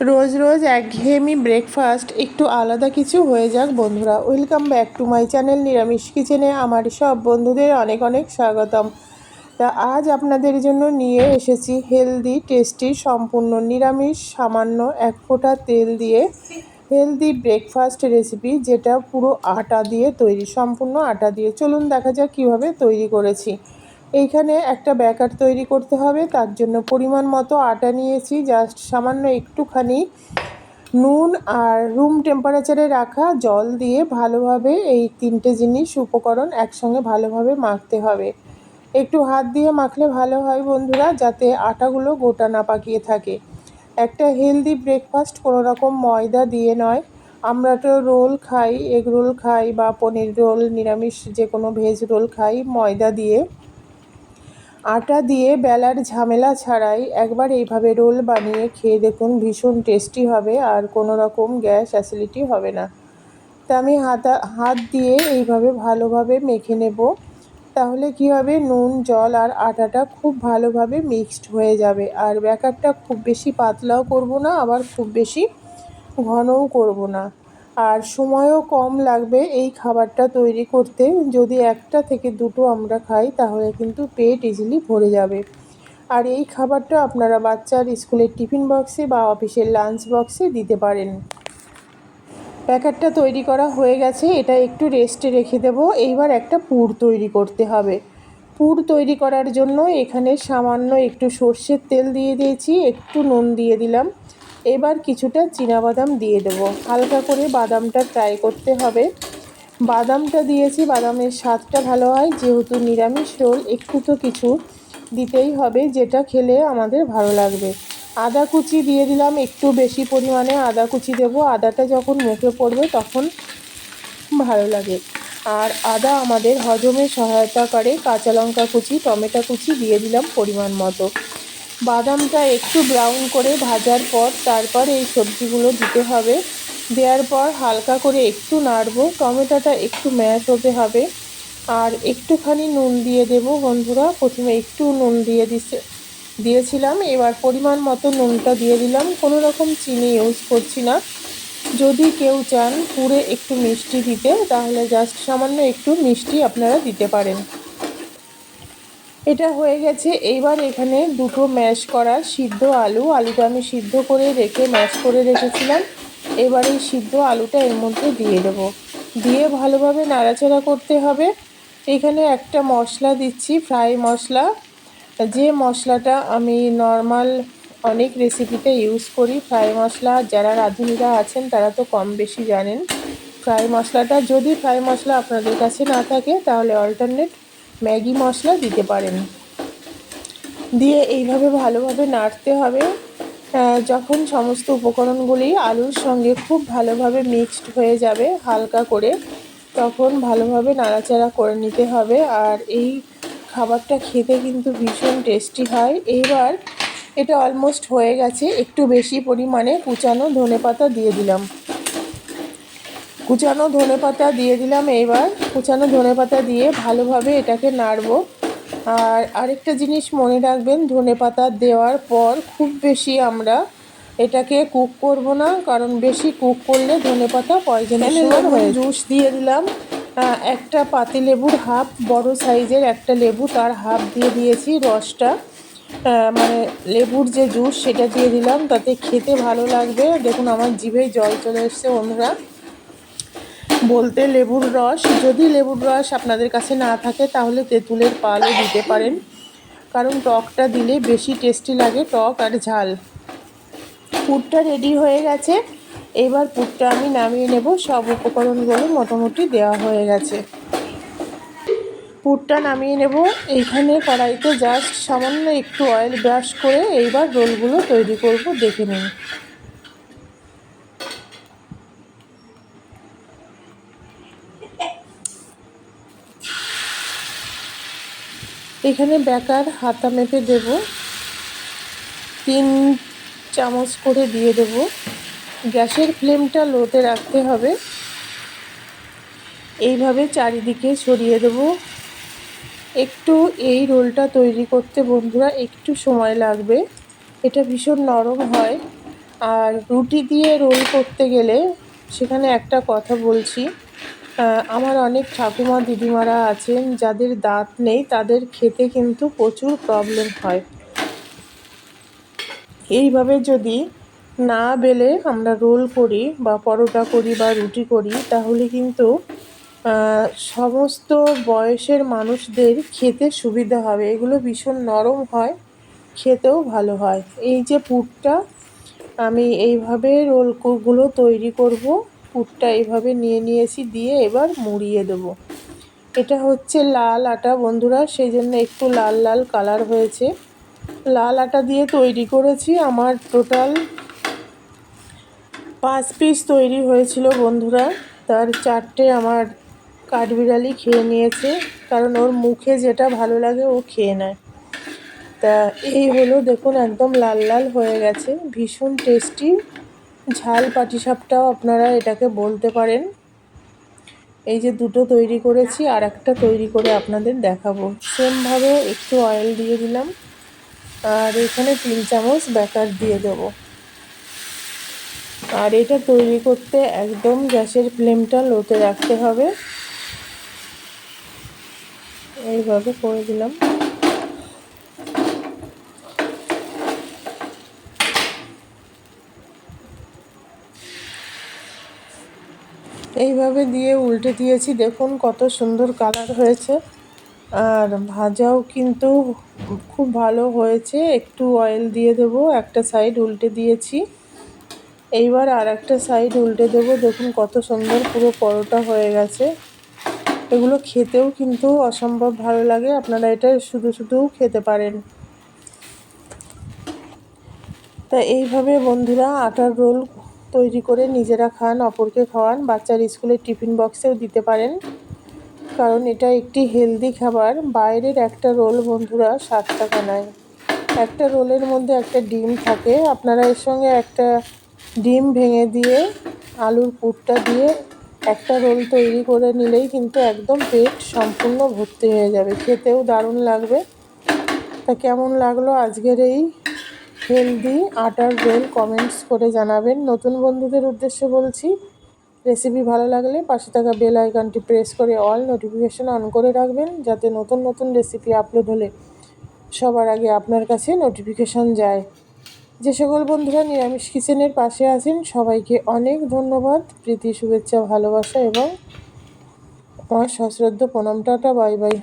রোজ রোজ একঘেয়েমি ব্রেকফাস্ট একটু আলাদা কিছু হয়ে যাক বন্ধুরা। Welcome back to my channel নিরামিষ কিচেনে আমার সব বন্ধুদের অনেক অনেক স্বাগতম। তা আজ আপনাদের জন্য নিয়ে এসেছি হেলদি টেস্টি সম্পূর্ণ নিরামিষ, সামান্য এক ফোঁটা তেল দিয়ে হেলদি ব্রেকফাস্ট রেসিপি যেটা পুরো আটা দিয়ে তৈরি, সম্পূর্ণ আটা দিয়ে। চলুন দেখা যাক কীভাবে তৈরি করেছি। এইখানে একটা ব্যাকার তৈরি করতে হবে। তার জন্য পরিমাণ মতো আটা নিয়েছি। জাস্ট সামান্য একটুখানি নুন আর রুম টেম্পারেচারে রাখা জল দিয়ে ভালোভাবে এই তিনটে জিনিস উপকরণ একসঙ্গে ভালোভাবে মাখতে হবে। একটু হাত দিয়ে মাখলে ভালো হয় বন্ধুরা, যাতে আটাগুলো গোটা না পাকিয়ে থাকে। একটা হেলদি ব্রেকফাস্ট কোনো রকম ময়দা দিয়ে নয়। আমরা তো রোল খাই এগ রোল খাই বা পনির রোল নিরামিষ যে কোনো ভেজ রোল খাই ময়দা দিয়ে। আটা দিয়ে বেলার ঝামেলা ছাড়াই একবার এইভাবে রোল বানিয়ে খেয়ে দেখুন ভীষণ টেস্টি হবে আর কোনো রকম গ্যাস অ্যাসিডিটি হবে না। তা আমি হাতা, হাত দিয়ে এইভাবে ভালোভাবে মেখে নেব। তাহলে কি হবে? নুন, জল আর আটাটা খুব ভালোভাবে মিক্সড হয়ে যাবে। আর ব্যাকারটা খুব বেশি পাতলাও করব না, আবার খুব বেশি ঘনও করব না। আর সময়ও কম লাগবে এই খাবারটা তৈরি করতে। যদি একটা থেকে দুটো আমরা খাই, তাহলে কিন্তু পেট ইজিলি ভরে যাবে। আর এই খাবারটা আপনারা বাচ্চার স্কুলের টিফিন বক্সে বা অফিসের লাঞ্চ বক্সে দিতে পারেন। প্যাকেটটা তৈরি করা হয়ে গেছে, এটা একটু রেস্টে রেখে দেব। এইবার একটা পুর তৈরি করতে হবে। পুর তৈরি করার জন্য এখানে সামান্য একটু সর্ষের তেল দিয়ে দিয়েছি, একটু নুন দিয়ে দিলাম। এবার কিছুটা বাদাম দিয়ে দেবো। হালকা করে বাদামটা ফ্রাই করতে হবে। বাদামটা দিয়েছি, বাদামের স্বাদটা ভালো হয়। যেহেতু নিরামিষ রোল, একটু তো কিছু দিতেই হবে, যেটা খেলে আমাদের ভালো লাগবে। আদা কুচি দিয়ে দিলাম, একটু বেশি পরিমাণে আদা কুচি দেবো। আদাটা যখন মুখে পড়বে তখন ভালো লাগে। আর আদা আমাদের হজমে সহায়তা করে। কাঁচা লঙ্কা কুচি, টমেটো কুচি দিয়ে দিলাম পরিমাণ মতো। বাদামটা একটু ব্রাউন করে ভাজার পর তারপর এই সবজিগুলো দিতে হবে। দেওয়ার পর হালকা করে একটু নাড়বো, টমেটোটা একটু ম্যাশ হতে হবে। আর একটুখানি নুন দিয়ে দেব বন্ধুরা, প্রথমে একটু নুন দিয়ে দিচ্ছে দিয়েছিলাম, এবার পরিমাণ মতো নুনটা দিয়ে দিলাম। কোনো রকম চিনি ইউজ করছি না। যদি কেউ চান পুরে একটু মিষ্টি দিতে, তাহলে জাস্ট সামান্য একটু মিষ্টি আপনারা দিতে পারেন। এটা হয়ে গেছে। এইবার এখানে দুটো ম্যাশ করা সিদ্ধ আলু। আলুটা আমি সিদ্ধ করে রেখে ম্যাশ করে রেখেছিলাম। এবার এই সিদ্ধ আলুটা এর মধ্যে দিয়ে দেব। দিয়ে ভালোভাবে নাড়াচাড়া করতে হবে। এখানে একটা মশলা দিচ্ছি ফ্রাই মশলা। যে মশলাটা আমি নর্মাল অনেক রেসিপিতে ইউজ করি ফ্রাই মশলা, যারা রাঁধুনিরা আছেন তারা তো কম বেশি জানেন। ফ্রাই মশলাটা, যদি ফ্রাই মশলা আপনাদের কাছে না থাকে, তাহলে অল্টারনেট ম্যাগি মশলা দিতে পারেন। দিয়ে এইভাবে ভালোভাবে নাড়তে হবে। যখন সমস্ত উপকরণগুলি আলুর সঙ্গে খুব ভালোভাবে মিক্সড হয়ে যাবে হালকা করে, তখন ভালোভাবে নাড়াচাড়া করে নিতে হবে। আর এই খাবারটা খেতে কিন্তু ভীষণ টেস্টি হয়। এইবার এটা অলমোস্ট হয়ে গেছে। একটু বেশি পরিমাণে কুচানো ধনে পাতা দিয়ে দিলাম। কুচানো ধনে পাতা দিয়ে দিলাম এইবার কুচানো ধনে পাতা দিয়ে ভালোভাবে এটাকে নাড়বো। আর আরেকটা জিনিস মনে রাখবেন ধনে পাতা দেওয়ার পর খুব বেশি আমরা এটাকে কুক করব না কারণ বেশি কুক করলে ধনে পাতা পয়জনের হয়ে জুস দিয়ে দিলাম। একটা পাতি লেবুর হাফ বড় সাইজের একটা লেবু তার হাফ দিয়ে দিয়েছি রসটা। মানে লেবুর যে জুস সেটা দিয়ে দিলাম তাতে খেতে ভালো লাগবে। দেখুন আমার জিভে জল চলে এসছে অন্যরা বলতে লেবুর রস। যদি লেবুর রস আপনাদের কাছে না থাকে, তাহলে তেঁতুলের পালও দিতে পারেন। কারণ টকটা দিলে বেশি টেস্টি লাগে টক আর ঝাল। পুরটা রেডি হয়ে গেছে। এবার পুরটা আমি নামিয়ে নেব। সব উপকরণগুলো মোটামুটি দেওয়া হয়ে গেছে। পুরটা নামিয়ে নেব। এইখানে কড়াইতে জাস্ট সামান্য একটু অয়েল ব্রাশ করে এইবার রোলগুলো তৈরি করব। দেখে নিন। এখানে বেকার হাতা মেপে দেব। তিন চামচ করে দিয়ে দেব। গ্যাসের ফ্লেমটা লোতে রাখতে হবে। এইভাবে চারিদিকে ছড়িয়ে দেব। একটু এই রোলটা তৈরি করতে বন্ধুরা একটু সময় লাগবে। এটা ভীষণ নরম হয়। আর রুটি দিয়ে রোল করতে গেলে সেখানে একটা কথা বলছি। আমার অনেক ঠাকুমা, দিদিমারা আছেন, যাদের দাঁত নেই, তাদের খেতে কিন্তু প্রচুর প্রবলেম হয়। এইভাবে যদি না বেলে আমরা রোল করি বা পরোটা করি বা রুটি করি, তাহলে কিন্তু সমস্ত বয়সের মানুষদের খেতে সুবিধা হবে। এগুলো ভীষণ নরম হয়, খেতেও ভালো হয়। এই যে পুরটা, আমি এইভাবে রোলগুলো তৈরি করব। পুরটা এইভাবে নিয়ে নিয়েছি, দিয়ে এবার মুড়িয়ে দেবো। এটা হচ্ছে লাল আটা বন্ধুরা, সেই জন্য একটু লাল লাল কালার হয়েছে। লাল আটা দিয়ে তৈরি করেছি, আমার টোটাল পাঁচ পিস তৈরি হয়েছিল বন্ধুরা। তার চারটে আমার কাঠবিড়ালি খেয়ে নিয়েছে, কারণ ওর মুখে যেটা ভালো লাগে ও খেয়ে নেয়। তা এই হলো, দেখুন, একদম লাল লাল হয়ে গেছে, ভীষণ টেস্টি ঝাল পাটিসাপটাও আপনারা এটাকে বলতে পারেন। এই যে দুটো তৈরি করেছি আর একটা তৈরি করে আপনাদের দেখাবো। সেমভাবে একটু অয়েল দিয়ে দিলাম। আর এখানে তিন চামচ ব্যাটার দিয়ে দেবো। আর এটা তৈরি করতে একদম গ্যাসের ফ্লেমটা লোতে রাখতে হবে। এইভাবে করে দিলাম। এইভাবে দিয়ে উল্টে দিয়েছি। দেখুন কত সুন্দর কালার হয়েছে। আর ভাজাও কিন্তু খুব ভালো হয়েছে। একটু অয়েল দিয়ে দেবো, একটা সাইড উল্টে দিয়েছি। এইবার আর একটা সাইড উল্টে দেবো। দেখুন কত সুন্দর পুরো পরোটা হয়ে গেছে। এগুলো খেতেও কিন্তু অসম্ভব ভালো লাগে। আপনারা এটা শুধু শুধুও খেতে পারেন। তা এইভাবে বন্ধুরা আটার রোল তৈরি করে নিজেরা খান, অপরকে খাওয়ান, বাচ্চার স্কুলের টিফিন বক্সেও দিতে পারেন। কারণ এটা একটি হেলদি খাবার। বাইরের একটা রোল বন্ধুরা সাত টাকা নেয়। একটা রোলের মধ্যে একটা ডিম থাকে। আপনারা এর সঙ্গে একটা ডিম ভেঙে দিয়ে, আলুর পুরটা দিয়ে একটা রোল তৈরি করে নিলেই কিন্তু একদম পেট সম্পূর্ণ ভর্তি হয়ে যাবে। খেতেও দারুণ লাগবে। তা কেমন লাগল আজকের এই হেলদি আটার রোল কমেন্টস করে জানাবেন। নতুন বন্ধুদের উদ্দেশ্যে বলছি রেসিপি ভালো লাগলে পাশে থাকা বেল আইকনটি প্রেস করে অল নোটিফিকেশন অন করে রাখবেন, যাতে নতুন নতুন রেসিপি আপলোড হলে সবার আগে আপনার কাছে নোটিফিকেশন যায়। যে সকল বন্ধুরা নিরামিষ কিচেনের পাশে আছেন, সবাইকে অনেক ধন্যবাদ। প্রীতি, শুভেচ্ছা, ভালোবাসা এবং আমার সশ্রদ্ধ প্রণামটাটা বাই বাই